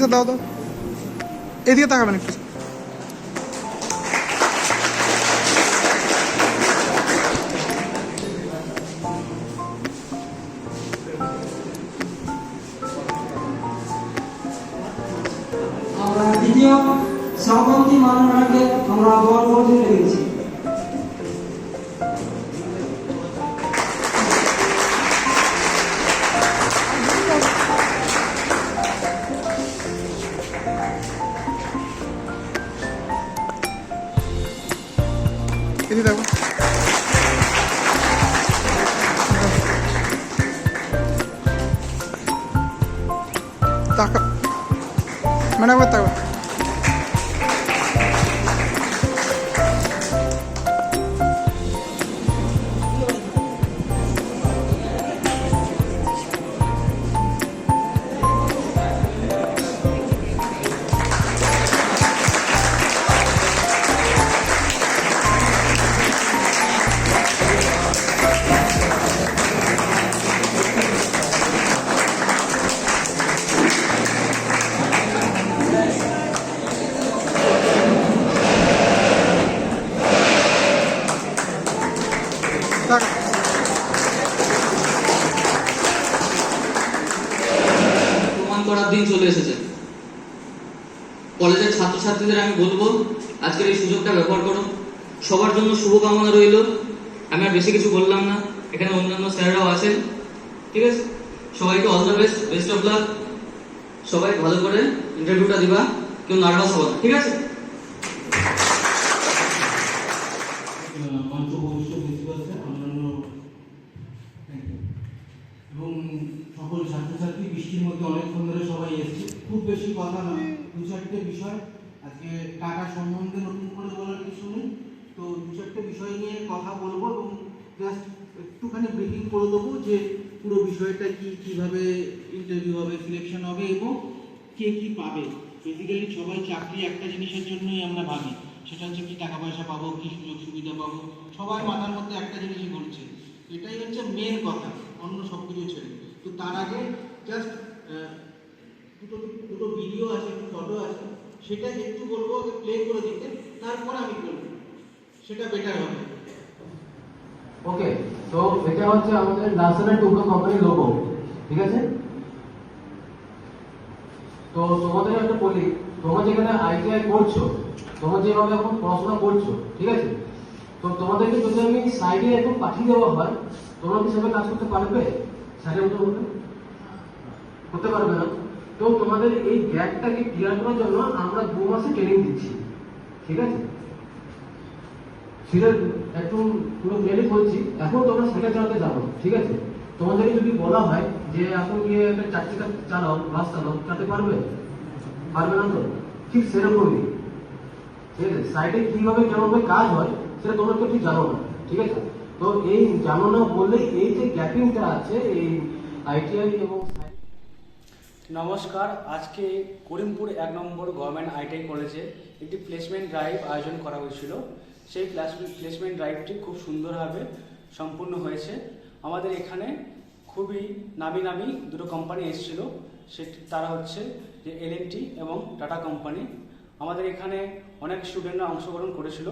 সাথে দাও তো। এদিকে তাকাবেন একটু। সভাপতি মাননাকে আমরা বল করতে পেরেছি ಮೇಡಮ್ ಗೊತ್ತಾಗ কলেজের ছাত্রছাত্রীদের আমি বলব, আজকের এই সুযোগটা ব্যবহার করুন। সবার জন্য শুভকামনা রইল। আমি আর বেশি কিছু বললাম না। এখানে অন্যান্য স্যাররাও আছেন। ঠিক আছে? সবাইকে all the best best of luck সবাই ভালো করে ইন্টারভিউটা দিবা। কেউ নার্ভাস হবে ঠিক আছে? এবং সকল ছাত্রছাত্রী বৃষ্টির মধ্যে অনেকক্ষণ ধরে সবাই এসেছে। খুব বেশি কথা নয় দু চারটে বিষয়। আজকে টাকা সম্বন্ধে নতুন করে বলার কিছু নেই। তো দু চারটে বিষয় নিয়ে কথা বলব এবং জাস্ট একটুখানি ব্রিফিং করে দেবো যে পুরো বিষয়টা কি, কীভাবে ইন্টারভিউ হবে সিলেকশন হবে এবং কে কি পাবে। বেসিক্যালি সবাই চাকরি একটা জিনিসের জন্যই আমরা ভাবি। সেটা হচ্ছে কি টাকা পয়সা পাবো, কি সুযোগ সুবিধা পাবো। সবার মাথার মধ্যে একটা জিনিসই ঘুরছে। এটাই হচ্ছে মেন কথা। অন্য সব কিছু ছেড়ে তো তার আগে জাস্ট দুটো দুটো ভিডিও আছে ফটো আছে, সেটা একটু বলব প্লে করে দিতে তারপর আমি বলব। সেটা বেটার হবে। ওকে তো এটা হচ্ছে আমাদের ন্যাশনাল টুকরো কোম্পানির লোগো ঠিক আছে? তো তোমাদের একটা বলি, তোমরা যেখানে আইটিআই করছ, তোমরা যেভাবে এখন পড়াশোনা করছ, ঠিক আছে? তো তোমাদেরকে যদি আমি সাইডে এখন পাঠিয়ে দেওয়া হয়, তোমরা কি সেভাবে কাজ করতে পারবে? মতো বলতে করতে পারবে না। তো তোমাদের এই গ্যাপটাকে ক্লিয়ার করার জন্য আমরা দু মাসে ট্রেনিং দিচ্ছি। ঠিক আছে? সেটা একটু পুরো ক্লিয়ারি বলছি। এখন তোমরা সাইকেল চালাতে জানো ঠিক আছে? তোমাদেরকে যদি বলা হয় যে এখন গিয়ে একটা চার চালাও বাস চালাও চালাতে পারবে? পারবে না তো? ঠিক সেরকমই। ঠিক আছে? সাইডে কীভাবে কেমনভাবে কাজ হয়, সেটা তোমরা কেউ ঠিক জানো না। ঠিক আছে? তো এই জানো না এই যে গ্যাপিংটা আছে, এই আইটিআই এবং নমস্কার, আজকে করিমপুর এক নম্বর গভর্নমেন্ট আইটিআই কলেজে একটি প্লেসমেন্ট ড্রাইভ আয়োজন করা হয়েছিল। সেই প্লেসমেন্ট ড্রাইভটি খুব সুন্দরভাবে সম্পূর্ণ হয়েছে। আমাদের এখানে খুবই নামি নামি দুটো কোম্পানি এসেছিল। সেটি তারা হচ্ছে যে এলএনটি এবং টাটা কোম্পানি আমাদের এখানে অনেক স্টুডেন্টরা অংশগ্রহণ করেছিল।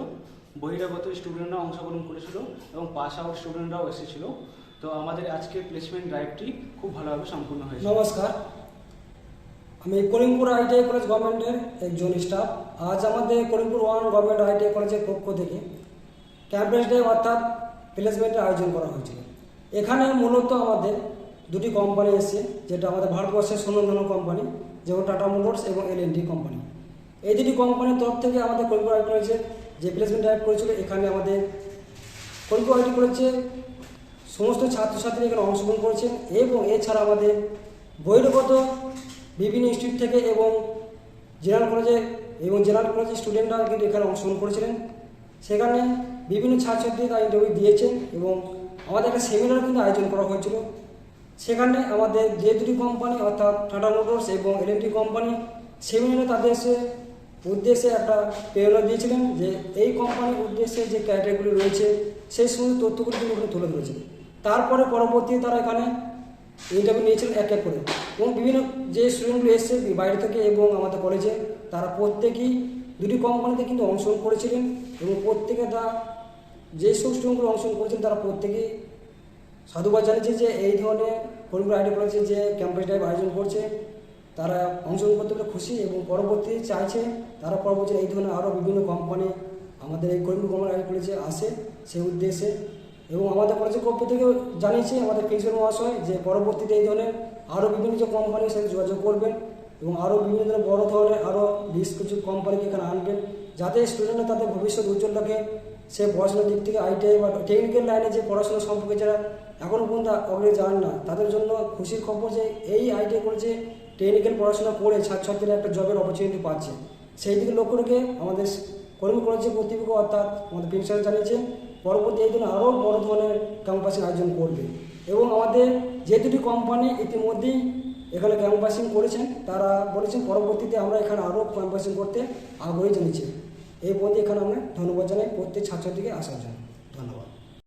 বহিরাগত স্টুডেন্টরা অংশগ্রহণ করেছিল এবং পাস আউট স্টুডেন্টরাও এসেছিল। তো আমাদের আজকে প্লেসমেন্ট ড্রাইভটি খুব ভালোভাবে সম্পূর্ণ হয়েছে। নমস্কার। আমি করিমপুর আইটিআই কলেজ গভর্নমেন্টের একজন স্টাফ আজ আমাদের করিমপুর ওয়ান গভর্নমেন্ট আইটিআই কলেজের পক্ষ থেকে ক্যাম্পাস ডে অর্থাৎ প্লেসমেন্টের আয়োজন করা হয়েছিল। এখানে মূলত আমাদের দুটি কোম্পানি এসেছে যেটা আমাদের ভারতবর্ষের সুনন্দন কোম্পানি যেমন টাটা মোটরস এবং এল কোম্পানি এই দুটি কোম্পানির তরফ থেকে আমাদের করিমপুর আইটি কলেজের যে প্লেসমেন্ট ড্রাইভ করেছিল, এখানে আমাদের আইটি কলেজের সমস্ত ছাত্রছাত্রী এখানে অংশগ্রহণ করেছেন এবং এছাড়া আমাদের বহিরাগত বিভিন্ন ইনস্টিটিউট থেকে এবং জেনারেল কলেজে এবং জেনারেল কলেজের স্টুডেন্টরা কিন্তু এখানে অংশগ্রহণ করেছিলেন। সেখানে বিভিন্ন ছাত্রছাত্রী তারা ইন্টারভিউ দিয়েছেন এবং আমাদের একটা সেমিনার কিন্তু আয়োজন করা হয়েছিল। সেখানে আমাদের যে দুটি কোম্পানি অর্থাৎ টাটা মোটরস এবং এলএনটি কোম্পানি সেমিনারে তাদের সে উদ্দেশ্যে একটা প্রেরণা দিয়েছিলেন যে এই কোম্পানির উদ্দেশ্যে যে ক্যাটাগরি রয়েছে, সেই সমস্ত তথ্যগুলি কিন্তু ওখানে তুলে ধরেছিলেন। তারপরে পরবর্তী তারা এখানে ইন্টারভিউ নিয়েছিলেন এক এক করে। এবং বিভিন্ন যে স্টুডেন্টগুলো এসছে বাইরে থেকে এবং আমাদের কলেজে তারা প্রত্যেকেই দুটি কোম্পানিতে কিন্তু অংশগ্রহণ করেছিলেন এবং প্রত্যেকে তা যে সব স্টুডেন্টগুলো অংশগ্রহণ করেছেন তারা প্রত্যেকেই সাধুবাদ জানিয়েছে যে এই ধরনের করিমপুর আইটি কলেজে যে ক্যাম্পাস ড্রাইভ আয়োজন করছে। তারা অংশগ্রহণ করতে পেরে খুশি এবং পরবর্তী চাইছে তারা পরবর্তী এই ধরনের আরও বিভিন্ন কোম্পানি আমাদের এই করিমপুর গভর্নমেন্ট আইটি কলেজে আসে সেই উদ্দেশ্যে। এবং আমাদের কলেজের পক্ষ থেকেও জানিয়েছি আমাদের প্রিন্সিপাল মহাশয় যে পরবর্তীতে এই ধরনের আরও বিভিন্ন যে কোম্পানির সাথে যোগাযোগ করবেন এবং আরও বিভিন্ন ধরনের বড় ধরনের আরও বেশ কিছু কোম্পানিকে এখানে আনবেন যাতে স্টুডেন্টরা তাদের ভবিষ্যৎ উজ্জ্বল রাখে। সে পড়াশোনার দিক থেকে আইটিআই বা টেকনিক্যাল লাইনে যে পড়াশোনা সম্পর্কে যারা এখনও পর্যন্ত অগ্রে জানেন না। তাদের জন্য খুশির খবর যে, এই আইটিআই কলেজে টেকনিক্যাল পড়াশোনা করে ছাত্রছাত্রীরা একটা জবের অপরচুনিটি পাচ্ছে। সেই দিকে লক্ষ্য রেখে আমাদের কর্মী কলেজের কর্তৃপক্ষ অর্থাৎ আমাদের প্রিন্সিপাল জানিয়েছে, পরবর্তী এই দিন আরও বড় ধরনের ক্যাম্পাসিং আয়োজন করবে। এবং আমাদের যে দুটি কোম্পানি ইতিমধ্যেই এখানে ক্যাম্পাসিং করেছেন, তারা বলেছেন পরবর্তীতে আমরা এখানে আরও ক্যাম্পাসিং করতে আগ্রহী জানিয়েছি। এই পর্যন্ত এখানে আমরা ধন্যবাদ জানাই প্রত্যেক ছাত্রছাত্রীকে আসার জন্য।